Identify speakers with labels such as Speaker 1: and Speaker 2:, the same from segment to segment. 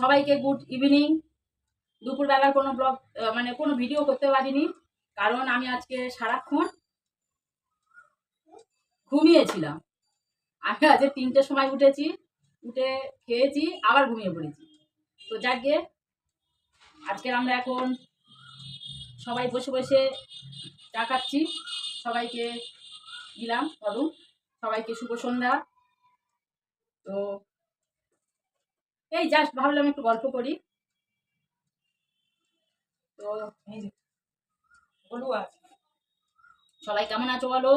Speaker 1: সবাইকে good evening. দুপুরবেলার কোনো ব্লগ মানে কোনো ভিডিও করতে পারিনি, কারণ আমি আজকে সারাক্ষণ ঘুমিয়েছিলাম। আমি আজকে তিনটের সময় উঠেছি, উঠে খেয়েছি, আবার ঘুমিয়ে পড়েছি। তো যাকে, আজকে আমরা এখন সবাই বসে বসে চা খাচ্ছি। সবাইকে দিলাম বলুন সবাইকে শুভ সন্ধ্যা। তো এই জাস্ট ভাবলাম একটু গল্প করি। তো
Speaker 2: যে
Speaker 1: সবাই কেমন আছো বলো?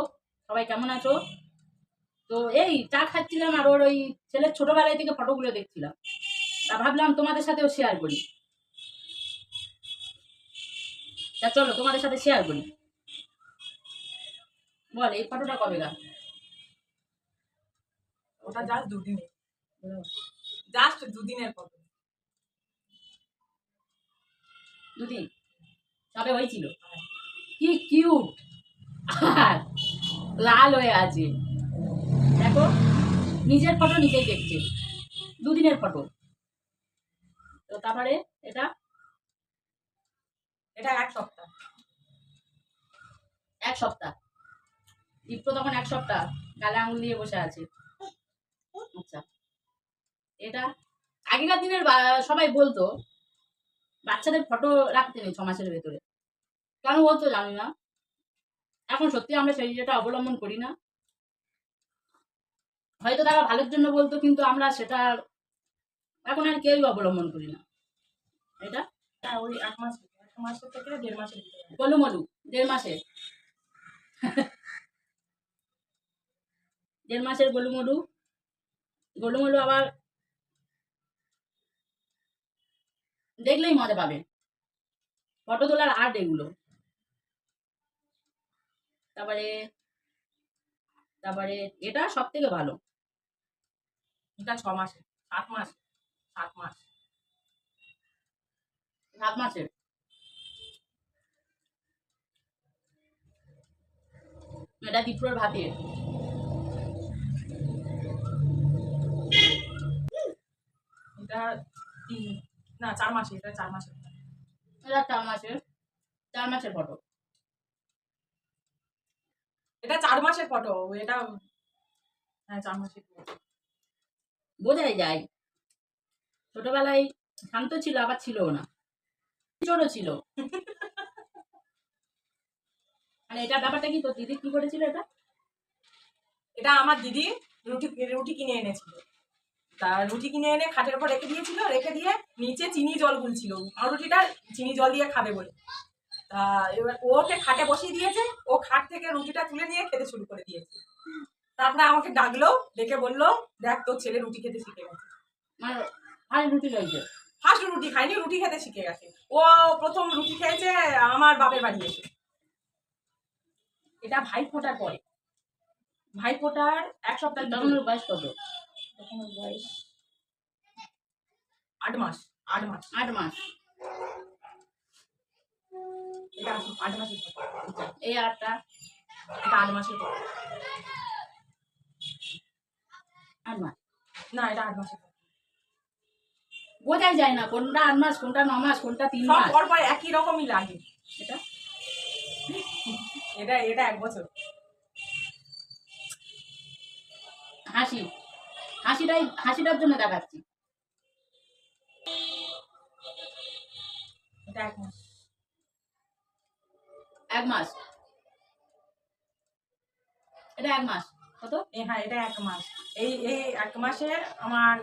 Speaker 1: সবাই কেমন আছো? তো এই চা খাচ্ছিলাম আর ওর ওই ছেলের ছোটবেলায় থেকে ফটোগুলো দেখছিলাম। তা ভাবলাম তোমাদের সাথেও শেয়ার করি। তা চলো তোমাদের সাথে শেয়ার করি। বল এই ফটোটা কবে গা
Speaker 2: ওটা জাস্ট দুদিনের জাস্ট দুদিনের ফটো
Speaker 1: দুদিন? তবে হয়েছিল কি কিউট আর লাল হয়ে আছে। দেখো নিজের ফটো নিজেই দেখছে। দুদিনের ফটো তো তারপরে এটা?
Speaker 2: এটা এক সপ্তাহ।
Speaker 1: এক সপ্তাহ। দীপ্ত তখন এক সপ্তাহ। গালে আঙুল দিয়ে বসে আছে। আচ্ছা। এটা আগেকার দিনের সবাই বলতো বাচ্চাদের ফটো রাখতে নেই ছ মাসের ভেতরে। কেন বলতো জানি না। এখন সত্যি আমরা সেই যেটা অবলম্বন করি না। হয়তো তারা ভালোর জন্য বলতো কিন্তু আমরা সেটা এখন আর কেউই অবলম্বন করি না। এটা?
Speaker 2: ওই মাস এক মাসের থেকে দেড় মাসের
Speaker 1: গলু মলু দেড় মাসে দেড় মাসের গলুমলু গলুমলু আবার দেখলেই মজা পাবে ফটো তোলার আর্ট এগুলো। তারপরে তারপরে এটা সব থেকে ভালো।
Speaker 2: এটা ছ মাসে, সাত মাস সাত মাস।
Speaker 1: সাত মাসের এটা দীপুরের ভাতের
Speaker 2: এটা না চার মাসে এটা চার মাসের
Speaker 1: এটা চার মাসের চার মাসের ফটো
Speaker 2: এটা চার মাসের ফটো এটা হ্যাঁ চার মাসের
Speaker 1: বোঝাই যায়। ছোটবেলায় শান্ত ছিল আবার ছিলও না। চোরও ছিল। মানে এটা ব্যাপারটা কি তোর দিদি কি করেছিল এটা?
Speaker 2: এটা আমার দিদি রুটি রুটি কিনে এনেছিল। তা রুটি কিনে এনে খাটের উপর রেখে দিয়েছিল রেখে দিয়ে নিচে চিনি জল গুলছিল। রুটিটা চিনি জল দিয়ে খাবে বলে। তা এবার ওকে খাটে বসিয়ে দিয়েছে ও খাট থেকে রুটিটা তুলে নিয়ে খেতে শুরু করে দিয়েছে। তারপরে আমাকে ডাকলো ডেকে বলল দেখ তোর ছেলে রুটি খেতে শিখে গেছে।
Speaker 1: মানে রুটি
Speaker 2: ফার্স্ট রুটি খায়নি রুটি খেতে শিখে গেছে। ও প্রথম রুটি খেয়েছে আমার বাপের বাড়ি এসে। এটা ভাই ফোটার পরে ভাই ফোটার এক সপ্তাহ
Speaker 1: বয়স কত?
Speaker 2: তখন ওর বয়স? আট মাস আট মাস।
Speaker 1: আট মাস।
Speaker 2: এটা আট মাসের
Speaker 1: এই আটটা।
Speaker 2: এটা আট মাসের
Speaker 1: আট মাস।
Speaker 2: না এটা আট মাসের
Speaker 1: বোঝাই যায় না কোনটা আট মাস কোনটা ন মাস কোনটা তিন মাস।
Speaker 2: পর পর একই রকমই লাগে।
Speaker 1: এটা?
Speaker 2: এটা এটা এক বছর।
Speaker 1: হাসি। হাসিটাই হাসিটার জন্য দেখাচ্ছি।
Speaker 2: এক মাস।
Speaker 1: এটা এক মাস। কত?
Speaker 2: এ হ্যাঁ এটা এক মাস। এই এই এক মাসে আমার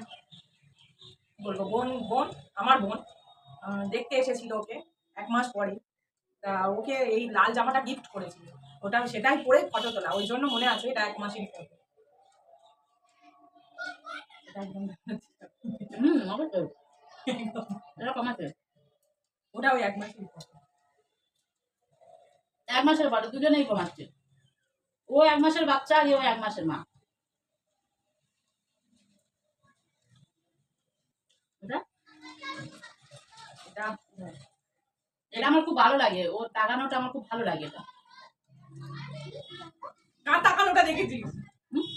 Speaker 2: বলব বোন বোন আমার বোন দেখতে এসেছিল ওকে এক মাস পরে তা ওকে এই লাল জামাটা গিফট করেছিল। ওটা সেটাই পরে ফটো তোলা। ওই জন্য মনে আছে এটা এক মাসের ফটো
Speaker 1: হুম অবশ্যই
Speaker 2: এক মাসের
Speaker 1: এক মাসের দুজনেই কমাচ্ছে ও এক মাসের বাচ্চা আর ও এক মাসের মা এটা আমার খুব ভালো লাগে ওর তাকানোটা আমার খুব ভালো লাগে এটা
Speaker 2: কার তাকানোটা দেখেছিস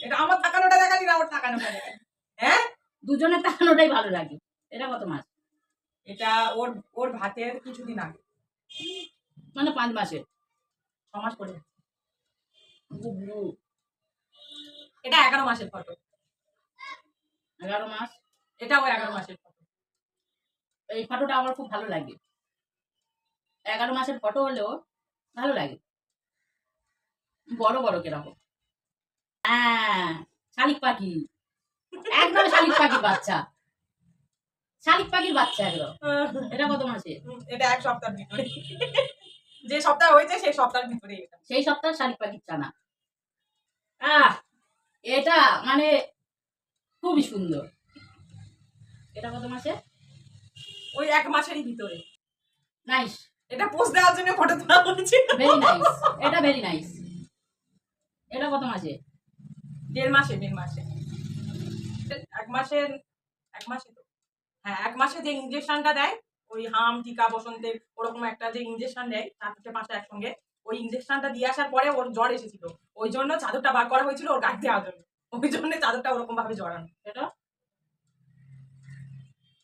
Speaker 2: এটা আমার তাকানোটা দেখালি না ওর তাকানোটা দেখালি। হ্যাঁ?
Speaker 1: দুজনের তাকানোটাই ভালো লাগে। এটা কত মাস?
Speaker 2: এটা ওর ওর ভাতের কিছুদিন আগে।
Speaker 1: মানে পাঁচ মাসে
Speaker 2: ছ মাস করে এটা এগারো মাসের ফটো।
Speaker 1: এগারো মাস?
Speaker 2: এটাও এগারো মাসের ফটো।
Speaker 1: এই ফটোটা আমার খুব ভালো লাগে। এগারো মাসের ফটো হলেও ভালো লাগে। বড় বড় কীরকম। হ্যাঁ শালিক পাখি। একদম শালিক পাখির বাচ্চা। শালিক পাখির বাচ্চা একদম এটা কত মাসে
Speaker 2: এটা এক সপ্তাহের ভিতরে যে সপ্তাহ হয়েছে সেই সপ্তাহের ভিতরে
Speaker 1: সেই সপ্তাহ শালিক পাখির চানা। আহ। এটা মানে খুবই সুন্দর। এটা কত মাসে
Speaker 2: ওই এক মাসেরই ভিতরে।
Speaker 1: নাইস
Speaker 2: এটা পোস্ট দেওয়ার জন্য ফটো তোলা হয়েছে
Speaker 1: ভেরি নাইস এটা ভেরি নাইস এটা কত মাসে
Speaker 2: দেড় মাসে দেড় মাসে। এক মাসের এক মাসে তো। হ্যাঁ এক মাসে যে ইঞ্জেকশনটা দেয় ওই হাম টিকা বসন্তের ওরকম একটা যে ইঞ্জেকশন দেয় চারটে পাঁচটা একসঙ্গে ওই ইঞ্জেকশনটা দিয়ে আসার পরে ওর জ্বর এসেছিল। ওই জন্য চাদরটা বার করা হয়েছিল ওর গায়ে দেওয়ার জন্য। ওই জন্য চাদরটা ওরকম ভাবে জড়ানো।
Speaker 1: এটা?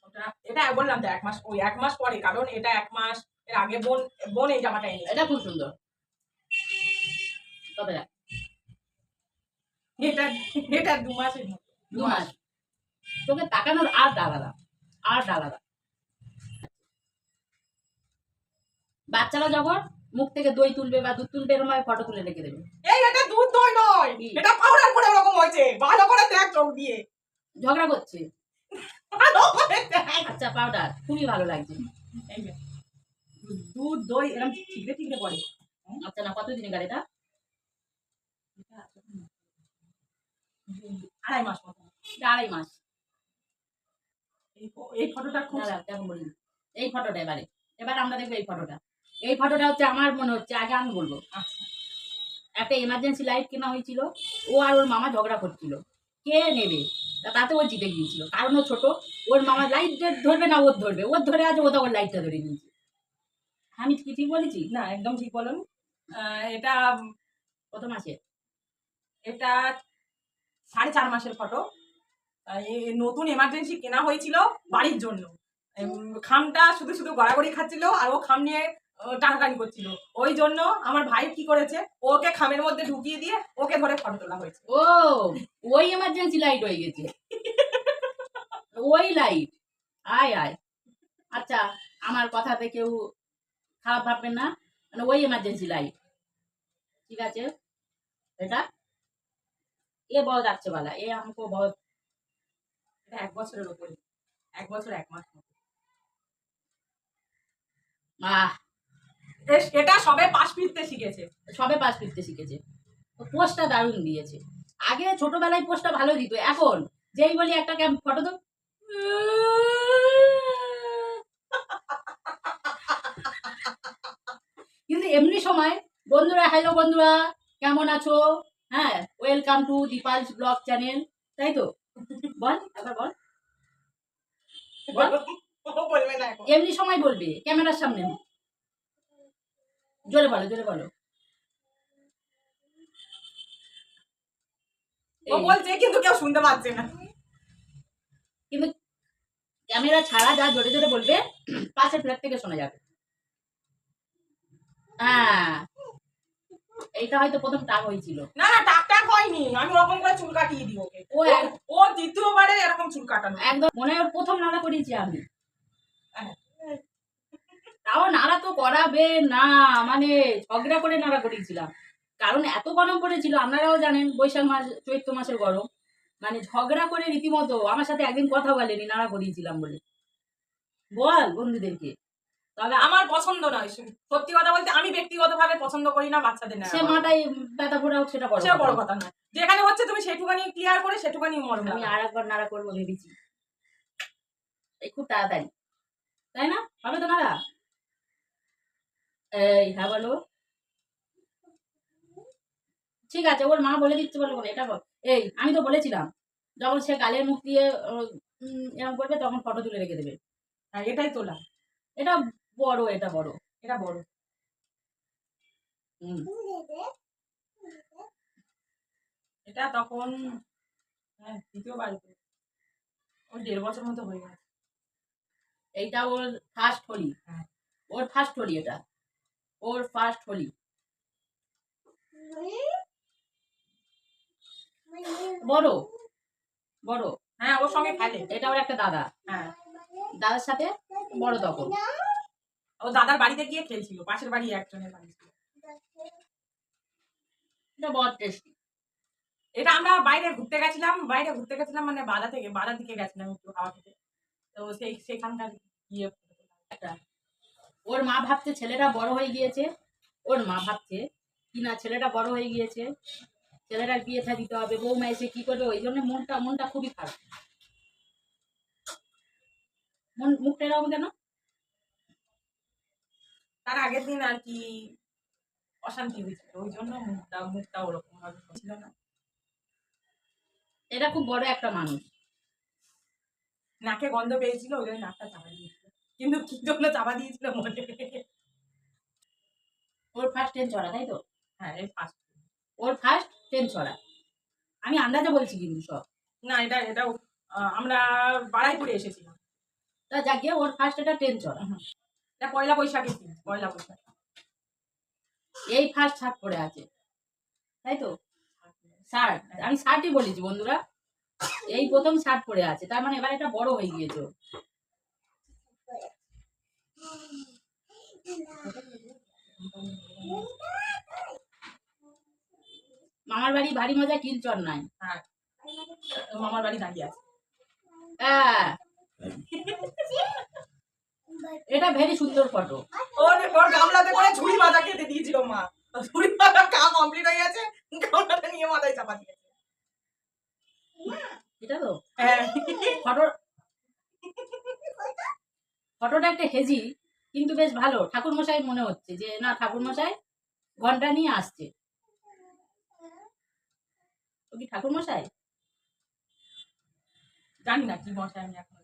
Speaker 2: ওটা? এটা বললাম তো এক মাস ওই এক মাস পরে কারণ এটা এক মাস এর আগে বোন বোন এই জামাটা এনেছে।
Speaker 1: এটা খুব সুন্দর। তবে
Speaker 2: এটা এটা দু মাসের
Speaker 1: দু মাস? তোকে তাকানোর আর আলাদা আর আলাদা। বাচ্চারা যখন মুখ থেকে দই তুলবে বা দুধ তুলবে এরকম ফটো তুলে রেখে দেবে।
Speaker 2: এই এটা দুধ দই নয় এটা পাউডার করে ওরকম হয়েছে। ভালো করে দেখ চোখ দিয়ে।
Speaker 1: ঝগড়া করছে। আচ্ছা পাউডার খুবই ভালো লাগছে।
Speaker 2: দুধ দই এরকম ঠিকরে ঠিকরে পড়ে।
Speaker 1: আচ্ছা না কতদিনে গাড়িটা
Speaker 2: আড়াই মাস
Speaker 1: আড়াই মাস।
Speaker 2: এই ফটোটা খুব
Speaker 1: দেখো বলি এই ফটোটা এবারে। এবার আমরা দেখব এই ফটোটা। এই ফটোটা হচ্ছে আমার মনে হচ্ছে, আগে আমি বলব।
Speaker 2: আচ্ছা।
Speaker 1: একটা এমার্জেন্সি লাইট কেনা হয়েছিল, ও আর ওর মামা ঝগড়া করছিল। কে নেবে? তাতে ও জিতে গিয়েছিল। কারণ ও ছোট, ওর মামা লাইট ধরবে না, ওর ধরবে। ওর ধরে আছে, ও তখন লাইটটা ধরে নিয়েছে। আমি কি ঠিক বলেছি?
Speaker 2: না, একদম ঠিক বলুন। এটা
Speaker 1: কত মাসে
Speaker 2: এটা সাড়ে চার মাসের ফটো। নতুন এমার্জেন্সি কেনা হয়েছিল বাড়ির জন্য উম, খামটা শুধু শুধু গড়াগড়ি খাচ্ছিল আর ও খাম নিয়ে আহ, টানাটানি করছিল ওই জন্য আমার ভাই কি করেছে ওকে খামের মধ্যে ঢুকিয়ে দিয়ে ওকে ধরে ফটো তোলা হয়েছে
Speaker 1: ও ওই এমার্জেন্সি লাইট হয়ে গেছে ওই লাইট আয় আয় আচ্ছা আমার কথাতে কেউ খারাপ ভাববেন না মানে ওই এমার্জেন্সি লাইট ঠিক আছে এটা এ बहुत अच्छे वाला ये हमको बहुत
Speaker 2: এক বছরের ওপরে এক বছর, এক মাস। এটা সবে পাশ ফিরতে শিখেছে।
Speaker 1: সবে পাস ফিরতে শিখেছে। পোস্টটা দারুণ দিয়েছে। আগে ছোটবেলায় পোস্টটা ভালো দিত। এখন যেই বলি একটা ক্যাম্প ফটো তো কিন্তু এমনি সময়, বন্ধুরা, হ্যালো বন্ধুরা, কেমন আছো? হ্যাঁ welcome to Dipal's blog channel. তাই তো? বল একবার বল। বল।
Speaker 2: ও বলবে না
Speaker 1: এমনি সময় বলবে ক্যামেরার সামনে। জোরে বলো জোরে বলো।
Speaker 2: ও বলছে কিন্তু কেউ শুনতে পাচ্ছে না।
Speaker 1: কিন্তু ক্যামেরা ছাড়া যা জোরে জোরে বলবে পাশের ফ্ল্যাট থেকে শোনা যাবে। হ্যাঁ। এইটা হয়তো প্রথম টাক হয়েছিল।
Speaker 2: না না টাক টাক হয়নি। আমি ওরকম করে চুল কাটিয়ে দিই ওকে।
Speaker 1: ও
Speaker 2: ও- দ্বিতীয়বারে এরকম চুল কাটানো।
Speaker 1: একদম মনে হয় ওর প্রথম নাড়া করিয়েছি আমি। তাও নাড়া তো করাবে না মানে ঝগড়া করে নাড়া করিয়েছিলাম কারণ এত গরম পড়েছিল আপনারাও জানেন বৈশাখ মাস চৈত্র মাসের গরম। মানে ঝগড়া করে রীতিমতো আমার সাথে একদিন কথা বলেনি নাড়া করিয়েছিলাম বলে। বল বন্ধুদেরকে। তবে
Speaker 2: আমার পছন্দ নয়। সত্যি কথা বলতে আমি ব্যক্তিগতভাবে পছন্দ করি না বাচ্চাদের
Speaker 1: সে মাথায় ব্যথা ফোটা হোক সেটা
Speaker 2: সেটা বড়
Speaker 1: কথা।
Speaker 2: কথা না যেখানে হচ্ছে তুমি সেটুকানি ক্লিয়ার করে সেটুকানি মরম।
Speaker 1: আমি আর একবার নাড়া করব ভেবেছি। এই খুব তাড়াতাড়ি। তাই না? হবে তো নাড়া? এই হ্যাঁ বলো। ঠিক আছে ওর মা বলে দিচ্ছে বলো বলো, এটা বল। এই আমি তো বলেছিলাম যখন সে গালের মুখ দিয়ে এরকম করবে তখন ফটো তুলে রেখে দেবে।
Speaker 2: হ্যাঁ এটাই তোলা।
Speaker 1: এটা বড় এটা বড়
Speaker 2: এটা বড়। এটা তখন হ্যাঁ দ্বিতীয়বার ওই দেড় বছর মতো হয়ে গেছে।
Speaker 1: এইটা ওর ফার্স্ট হোলি।
Speaker 2: হ্যাঁ।
Speaker 1: ওর ফার্স্ট হোলি এটা। ওর ফার্স্ট হোলি। বড়। বড়।
Speaker 2: হ্যাঁ ওর সঙ্গে খেলে
Speaker 1: এটা ওর একটা দাদা।
Speaker 2: হ্যাঁ।
Speaker 1: দাদার সাথে বড় তখন।
Speaker 2: ও দাদার বাড়িতে গিয়ে খেলছিল, পাশের বাড়ি একজনের বাড়ি।
Speaker 1: এটা টেস্টি
Speaker 2: এটা আমরা বাইরে ঘুরতে গেছিলাম, বাইরে ঘুরতে গেছিলাম মানে বাধা থেকে বাধা দিকে গেছিলাম একটু হাওয়া খেতে। তো সেই, সেখানকার গিয়ে
Speaker 1: ওর মা ভাবছে ছেলেটা বড় হয়ে গিয়েছে, ওর মা ভাবছে, কি না ছেলেটা বড় হয়ে গিয়েছে ছেলেটার বিয়ে থা দিতে হবে, বৌমা এসে কি করবে, ওই জন্য মনটা মনটা খুবই খারাপ। মন মুখটা এরকম কেন?
Speaker 2: তার আগের দিন আর কি অশান্তি হয়েছিল। ওই জন্য মুখটা মুখটা ওরকম ভাবে ছিল না।
Speaker 1: এটা খুব বড় একটা মানুষ।
Speaker 2: নাকে গন্ধ পেয়েছিল ওই জন্য নাকটা চাপা দিয়েছিল। কিন্তু কি জন্য চাপা দিয়েছিল মনে।
Speaker 1: ওর ফার্স্ট ট্রেন চড়া তাই তো?
Speaker 2: হ্যাঁ এই ফার্স্ট
Speaker 1: ওর ফার্স্ট ট্রেন চড়া। আমি আন্দাজে বলছি কিন্তু সব।
Speaker 2: না এটা এটাও আহ, আমরা বাড়াইপুরে এসেছিলাম।
Speaker 1: তা যাক ওর ফার্স্ট এটা ট্রেন চড়া।
Speaker 2: এটা পয়লা বৈশাখে ছিল পয়লা বৈশাখ।
Speaker 1: এই ফার্স্ট শার্ট পরে আছে তাই তো? শার্ট আমি শার্টই বলেছি বন্ধুরা এই প্রথম শার্ট পরে আছে তার মানে এবার এটা বড় হয়ে গিয়েছে। মামার বাড়ি ভারী মজা কিলচর নাই।
Speaker 2: হ্যাঁ। মামার বাড়ি দাঁড়িয়ে আছে।
Speaker 1: হ্যাঁ। এটা ভেরি সুন্দর ফটো
Speaker 2: ওর ওর গামলাতে করে ঝুড়ি মাথা খেতে দিয়েছিল মা। ঝুড়ি মাথা কা কমপ্লিট হয়ে গেছে গামলাটা নিয়ে মাথায় চাপা দিয়েছে।
Speaker 1: এটা তো?
Speaker 2: হ্যাঁ।
Speaker 1: ফটো ফটোটা একটা হেজি কিন্তু বেশ ভালো। ঠাকুর মশাই মনে হচ্ছে যে না ঠাকুর মশাই ঘণ্টা নিয়ে আসছে। ও কি ঠাকুর মশাই
Speaker 2: জানি না কি মশাই আমি এখন।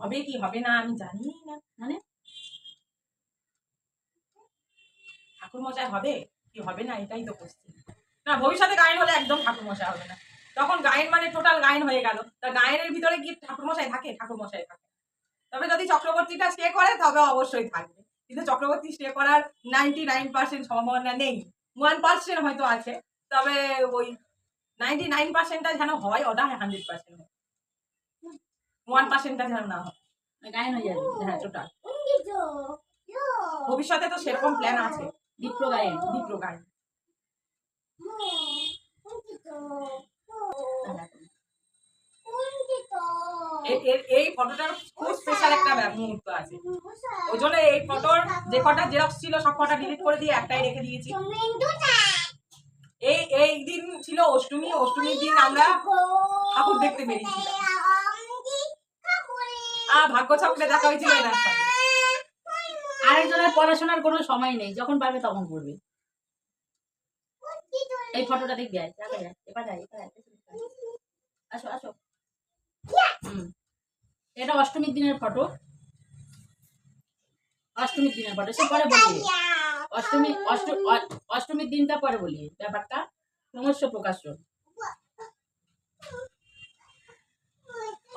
Speaker 2: হবে কি হবে না আমি জানি না।
Speaker 1: মানে?
Speaker 2: ঠাকুর মশাই হবে কি হবে না এটাই তো কোশ্চেন না, ভবিষ্যতে গায়ন হলে একদম ঠাকুর মশাই হবে না। তখন গায়ন মানে টোটাল গায়ন হয়ে গেল। তা গায়নের ভিতরে কি ঠাকুর মশাই থাকে? ঠাকুর মশাই থাকে। তবে যদি চক্রবর্তীটা স্টে করে, তবে অবশ্যই থাকবে। কিন্তু চক্রবর্তী স্টে করার নাইনটি নাইন পার্সেন্ট সম্ভাবনা নেই। ওয়ান পার্সেন্ট হয়তো আছে, তবে ওই নাইনটি নাইন পার্সেন্টটা যেন হয় ওটা হান্ড্রেড পার্সেন্ট ওয়ান পার্সেন্টটা যেন না
Speaker 1: গায়ন হয়ে
Speaker 2: ভবিষ্যতে তো সেরকম প্ল্যান আছে। এ- এই ফটোটার খুব স্পেশাল একটা মুহূর্ত আছে। ওই জন্য এই ফটোর যে কটা জেরক্স ছিল, সব কটা ডিলিট করে দিয়ে একটাই রেখে দিয়েছি। এই এই দিন ছিল অষ্টমী। অষ্টমীর দিন আমরা ঠাকুর দেখতে বেরিয়েছিলাম। ভাগ্য চক্রে দেখা হয়েছিল
Speaker 1: আরেকজনের পড়াশোনার কোনো সময় নেই, যখন পারবে তখন পড়বে। এই ফটোটা দেখবি। আসো আসো। এটা অষ্টমীর দিনের ফটো। অষ্টমীর দিনের ফটো, সে পরে বলি। অষ্টমী অষ্টমীর দিনটা পরে বলি, ব্যাপারটা। ক্রমশ প্রকাশ্য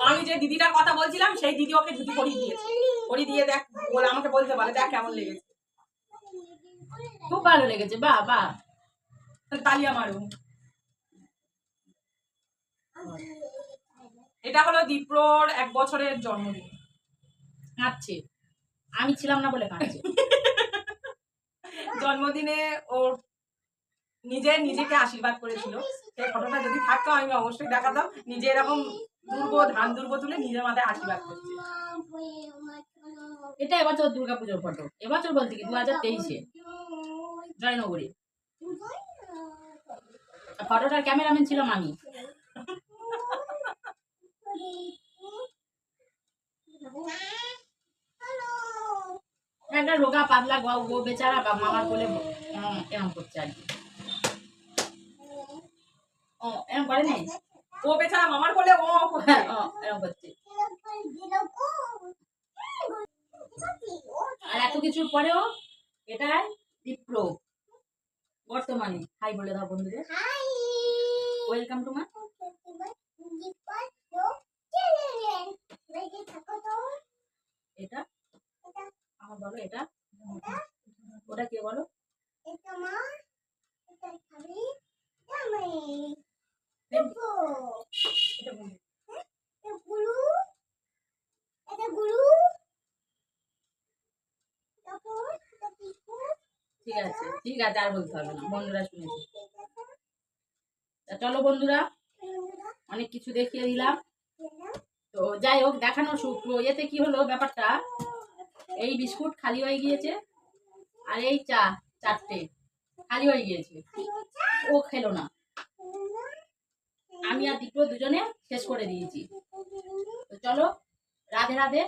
Speaker 2: আমি যে দিদিটার কথা বলছিলাম সেই দিদি ওকে ধুতি পরিয়ে দিয়েছে। পরিয়ে দিয়ে দেখ বলে আমাকে বলতে পারে দেখ কেমন লেগেছে।
Speaker 1: খুব ভালো লেগেছে বাহ বা
Speaker 2: তালিয়া মারুন। এটা হলো দীপ্রর এক বছরের জন্মদিন।
Speaker 1: কাঁদছে। আমি ছিলাম না বলে কাঁদছে।
Speaker 2: জন্মদিনে ওর নিজে নিজেকে আশীর্বাদ করেছিল। সেই ফটোটা যদি থাকতো আমি অবশ্যই দেখাতাম। নিজে এরকম দুর্ব তুলে নিজের মাথায় আশীর্বাদ করছে।
Speaker 1: এটা এবছর দুর্গাপুজোর ফটো এবছর বলতে কি? দু হাজার তেইশে। জয়নগরী। ফটোটার ক্যামেরাম্যান ছিলাম আমি একটা রোগা, পাতলা, গো বেচারা বা মামার বলে এরম করছে আর কি। ও, এরম করে নেই?
Speaker 2: ও বেচারা মামার কোলে ও করছে।
Speaker 1: হ্যাঁ, করছে। আর এত কিছুর পরেও এটাই বিপ্র বর্তমানে। হাই বলে দাও বন্ধুদের। ওয়েলকাম টু মা বলো এটা? ওটা কে বলো?
Speaker 3: এটা মা এটা খাবি?
Speaker 1: ঠিক আছে ঠিক আছে আর বলতে হবে না। বন্ধুরা শুনেছি চলো বন্ধুরা অনেক কিছু দেখিয়ে দিলাম। তো যাই হোক দেখানো শুক্র এতে কি হলো ব্যাপারটা? এই বিস্কুট খালি হয়ে গিয়েছে আর এই চা চারটে খালি হয়ে গিয়েছে। ও খেলো না। আমি আর দীপ্র দুজনে শেষ করে দিয়েছি। তো চলো রাধে রাধে।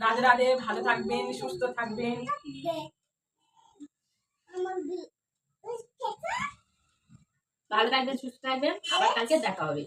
Speaker 2: রাধে রাধে ভালো থাকবেন সুস্থ থাকবেন।
Speaker 1: ভালো থাকবেন সুস্থ থাকবেন। আবার কালকে দেখা
Speaker 3: হবে।